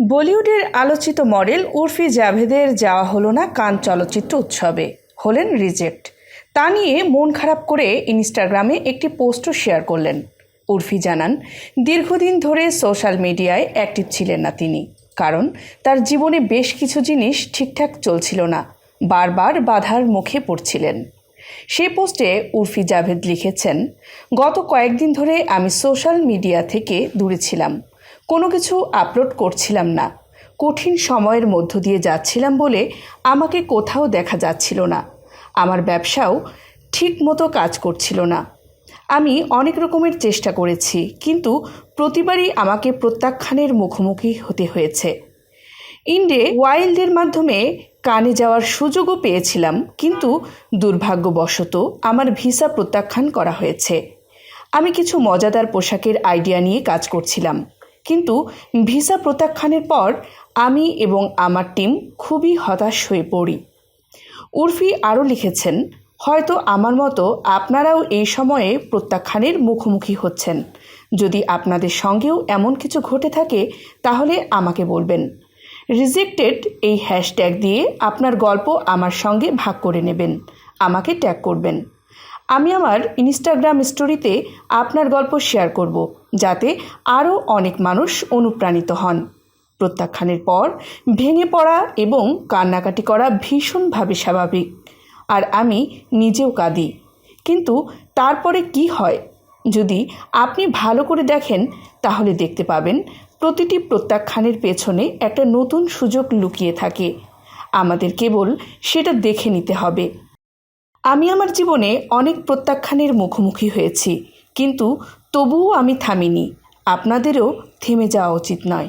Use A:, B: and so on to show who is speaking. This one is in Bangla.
A: বলিউডের আলোচিত মডেল উর্ফি জাভেদের যাওয়া হলো না কান চলচ্চিত্র উৎসবে, হলেন রিজেক্ট। তা নিয়ে মন খারাপ করে ইনস্টাগ্রামে একটি পোস্টও শেয়ার করলেন। উর্ফি জানান, দীর্ঘদিন ধরে সোশ্যাল মিডিয়ায় অ্যাক্টিভ ছিলেন না তিনি, কারণ তার জীবনে বেশ কিছু জিনিস ঠিকঠাক চলছিল না, বারবার বাধার মুখে পড়ছিলেন। সেই পোস্টে উর্ফি জাভেদ লিখেছেন, গত কয়েকদিন ধরে আমি সোশ্যাল মিডিয়া থেকে দূরে ছিলাম কোনো কিছু আপলোড করছিলাম না। কঠিন সময়ের মধ্য দিয়ে যাচ্ছিলাম বলে আমাকে কোথাও দেখা যাচ্ছিল না। আমার ব্যবসাও ঠিক মতো কাজ করছিল না। আমি অনেক রকমের চেষ্টা করেছি, কিন্তু প্রতিবারই আমাকে প্রত্যাখ্যানের মুখোমুখি হতে হয়েছে। ইন্ডে ওয়াইল্ডের মাধ্যমে কানে যাওয়ার সুযোগও পেয়েছিলাম, কিন্তু দুর্ভাগ্যবশত আমার ভিসা প্রত্যাখ্যান করা হয়েছে। আমি কিছু মজাদার পোশাকের আইডিয়া নিয়ে কাজ করছিলাম। কিন্তু ভিসা প্রত্যাখ্যানের পর আমি এবং আমার টিম খুবই হতাশ হয়ে পড়ি। উর্ফি আরও লিখেছেন, হয়তো আমার মতো আপনারাও এই সময়ে প্রত্যাখ্যানের মুখোমুখি হচ্ছেন। যদি আপনাদের সঙ্গেও এমন কিছু ঘটে থাকে, তাহলে আমাকে বলবেন। রিজেক্টেড এই হ্যাশট্যাগ দিয়ে আপনার গল্প আমার সঙ্গে ভাগ করে নেবেন। আমাকে ট্যাগ করবেন। আমি আমার ইনস্টাগ্রাম স্টোরিতে আপনার গল্প শেয়ার করব, যাতে আরও অনেক মানুষ অনুপ্রাণিত হন। প্রত্যাখ্যানের পর ভেঙে পড়া এবং কান্নাকাটি করা ভীষণভাবে স্বাভাবিক। আর আমি নিজেও কাঁদি। কিন্তু তারপরে কি হয়? যদি আপনি ভালো করে দেখেন, তাহলে দেখতে পাবেন প্রতিটি প্রত্যাখ্যানের পেছনে একটা নতুন সুযোগ লুকিয়ে থাকে। আমাদের কেবল সেটা দেখে নিতে হবে। আমি আমার জীবনে অনেক প্রত্যাখ্যানের মুখোমুখি হয়েছি, কিন্তু তবুও আমি থামিনি। আপনাদেরও থেমে যাওয়া উচিত নয়।